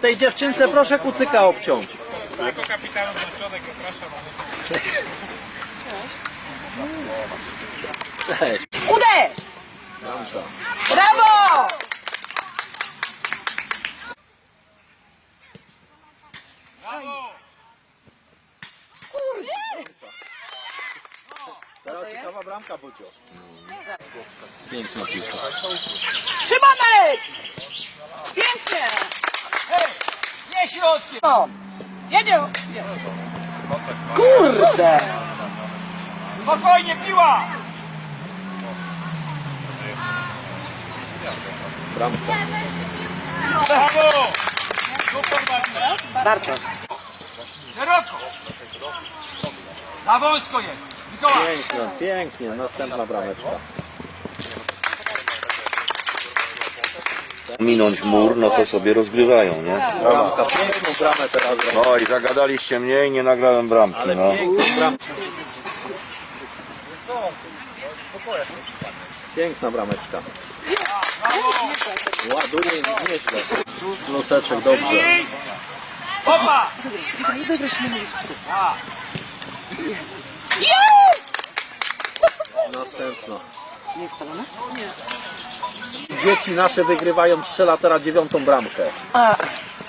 Tej dziewczynce proszę kucyka obciąć. Jako kapitan zapraszam. Cześć. Brawo! Brawo! Teraz ciekawa bramka, Bucio. Piękna piłka. Szymonek! Pięknie! Nie środkiem! No. Jedzie! Kurde! Spokojnie, piła! Bramka. Brawo! Super Bartek. Bartosz. Szeroko! Za wąsko jest! Mikołaj! Pięknie, pięknie. Następna brameczka. Minąć mur, no to sobie rozgrywają, nie? Bramka. Piękną bramę teraz. No i zagadaliście mnie i nie nagrałem bramki, Ale no. piękną bramkę. Piękna brameczka. Ładuje nieźle. Pluseczek, dobrze. Opa! Następna. Nie spalone? Dzieci nasze wygrywają, strzela teraz dziewiątą bramkę.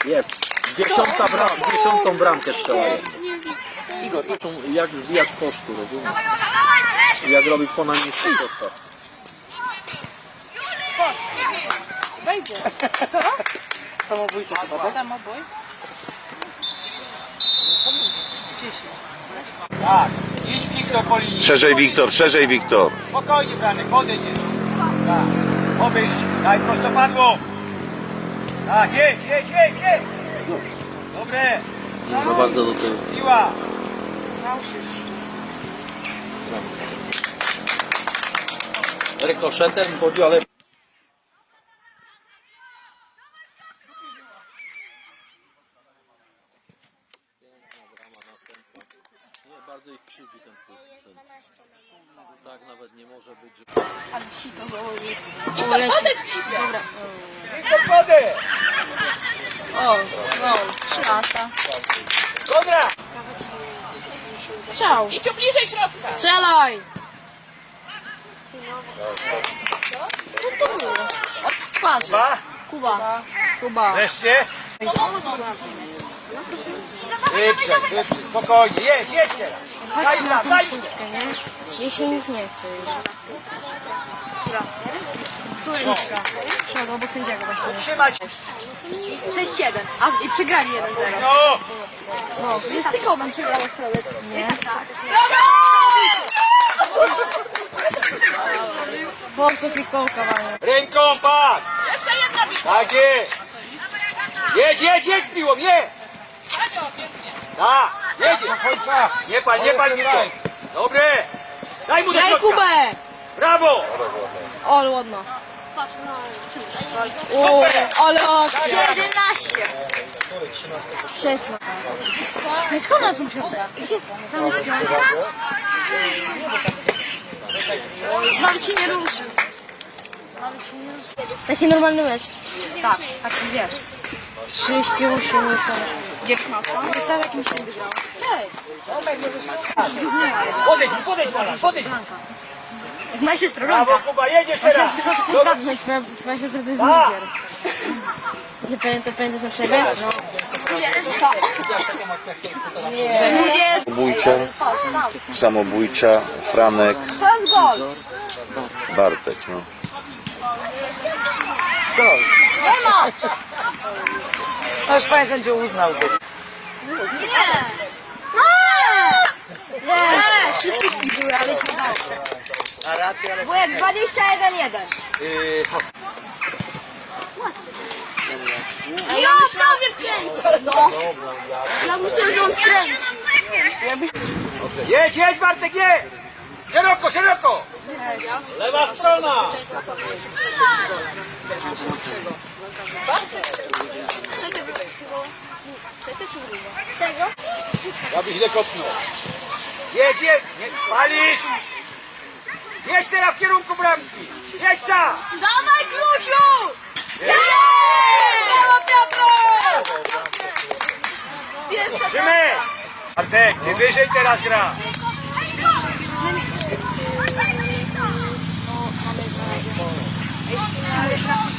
Jest. Dziesiąta bram, dziesiątą bramkę strzelają. Igor, Uczą, Jak zbijać koszty, rozumiesz? Jak robić po najniższych kosztach. samobójczy chyba, tak? Tak, idź Wiktor po linii. Szerzej Wiktor, szerzej Wiktor. Spokojnie, Franek, podejdź. Tak. Obejść, daj prostopadło. Tak, jedź, jedź, jedź, jedź. Dobre, Nie za bardzo do tyłu. piła. Rykoszetem chodził, ale... Nie, bardzo ich krzywdzi ten twój syn. Tak nawet nie może być, że... Wiktor, podejdź. O, no, trzy lata. Dobra. Strzał. Idź bliżej środka. Strzelaj! Co to było? Od twarzy. Kuba. Kuba. Wreszcie. Wyprzeć, wyprzeć, spokojnie, jedź, jedź teraz. Daj mu. Jej się nic nie chce już. Obok sędziego właściwie. Trzymać. 6-7. A i przegrali 1-0. No. No, jest tylko nam przegrała stronę. Nie. Chłopców i kołka mają. Ręką patrz. Jeszcze jedna bitwa. Tak jest. Jedź, jedź, jedź piłą, nie. Tak, jedzie. Nie pal, nie pal Mirko. Dobre. Daj mu do Daj środka. Kubę! Brawo. O, ładno. O, ale akcja. 11. 16. Nie skąd na tym piątek? Tam jest piątek. Nawet się nie ruszył. Taki normalny mecz. Tak, taki wiesz. 38 są. 19. Nie sam jakimś nie wygrał. Hej, Podejdź, podejdź, Marek, podejdź. jak moja siostra Brawo, Blanka. Kuba, jedziesz teraz. Dobra. kapnąć, twoja, twoja siostra to jest Tak. lider. Nie pamiętam, pamiętasz na przerwę? No. 20. Samobójcze, samobójcza, Franek, To jest gol. Bartek, no. Nie ma. już panie sędziu uznał być. Nie. Nie. Nie. Wszystkie były, ale ci dało. Bo jak 21-1. Ja prawie wkręcił. No. Ja myślałem, że on kręci. Jedź, jedź, Bartek, jedź. Szeroko, szeroko. Lewa strona trzeciego, trzecie czy drugie? Tego? Ja byś źle kopnął. Jedź, jedź, nie palisz! Jedź teraz w kierunku bramki! Jedź sam! Dawaj, Kluciu! Brawo, Piotro! Pierwsza Trzymaj! bramka. Artek, ty wyżej teraz gra! Ale na